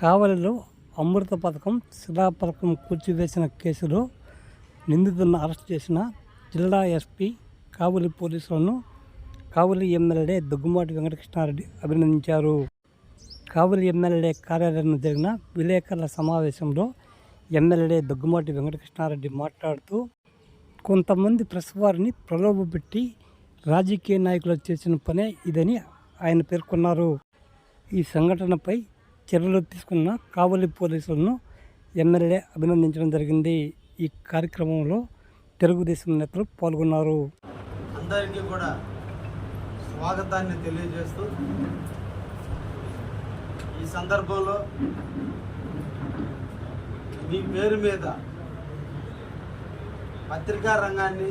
కావలిలో అమృత పథకం శిలా పథకం కూల్చివేసిన కేసులో నిందితులను అరెస్ట్ చేసిన జిల్లా ఎస్పీ కావలి పోలీసులను కావలి ఎమ్మెల్యే దగ్గుమాటి వెంకటకృష్ణారెడ్డి అభినందించారు. కావలి ఎమ్మెల్యే కార్యాలయంలో జరిగిన విలేకరుల సమావేశంలో ఎమ్మెల్యే దగ్గుమాటి వెంకటకృష్ణారెడ్డి మాట్లాడుతూ కొంతమంది ప్రెస్ వారిని ప్రలోభపెట్టి రాజకీయ నాయకులు చేసిన పనే ఇదని ఆయన పేర్కొన్నారు. ఈ సంఘటనపై చర్యలు తీసుకున్న కావలి పోలీసులను ఎమ్మెల్యే అభినందించడం జరిగింది. ఈ కార్యక్రమంలో తెలుగుదేశం నేతలు పాల్గొన్నారు. అందరికీ కూడా స్వాగతాన్ని తెలియజేస్తూ ఈ సందర్భంలో మీ పేరు మీద పత్రికా రంగాన్ని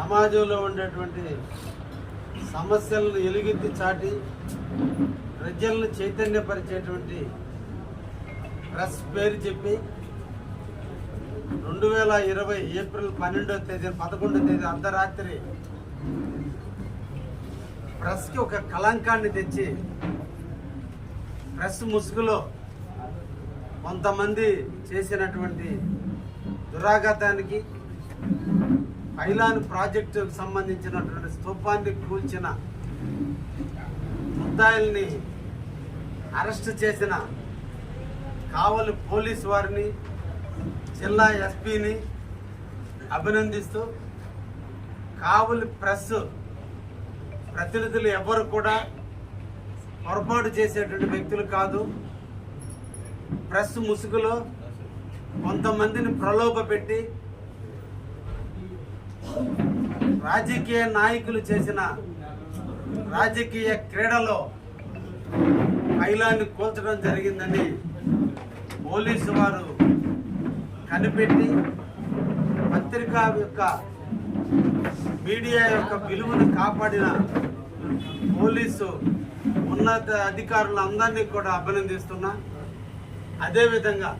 సమాజంలో ఉండేటువంటి సమస్యలను ఎలుగెత్తి చాటి ప్రజలను చైతన్యపరిచేటువంటి ప్రెస్ పేరు చెప్పి రెండు వేల ఇరవై ఏప్రిల్ పన్నెండో తేదీ పదకొండో తేదీ అర్ధరాత్రి ప్రెస్కి ఒక కళంకాన్ని తెచ్చి ప్రెస్ ముసుగులో కొంతమంది చేసినటువంటి దురాఘాతానికి పైలాన్ ప్రాజెక్టుకు సంబంధించినటువంటి స్తూపాన్ని కూల్చిన ముద్దాయిల్ని అరెస్ట్ చేసిన కావలి పోలీస్ వారిని జిల్లా ఎస్పీని అభినందిస్తూ కావలి ప్రెస్ ప్రతినిధులు ఎవరు కూడా పొరపాటు చేసేటువంటి వ్యక్తులు కాదు. ప్రెస్ ముసుగులో కొంతమందిని ప్రలోభ పెట్టి రాజకీయ నాయకులు చేసిన రాజకీయ క్రీడలో మహిళాన్ని కూల్చడం జరిగిందని పోలీసు వారు కనిపెట్టి పత్రిక యొక్క మీడియా యొక్క విలువను కాపాడిన పోలీసు ఉన్నత అధికారులందరినీ కూడా అభినందిస్తున్నా. అదేవిధంగా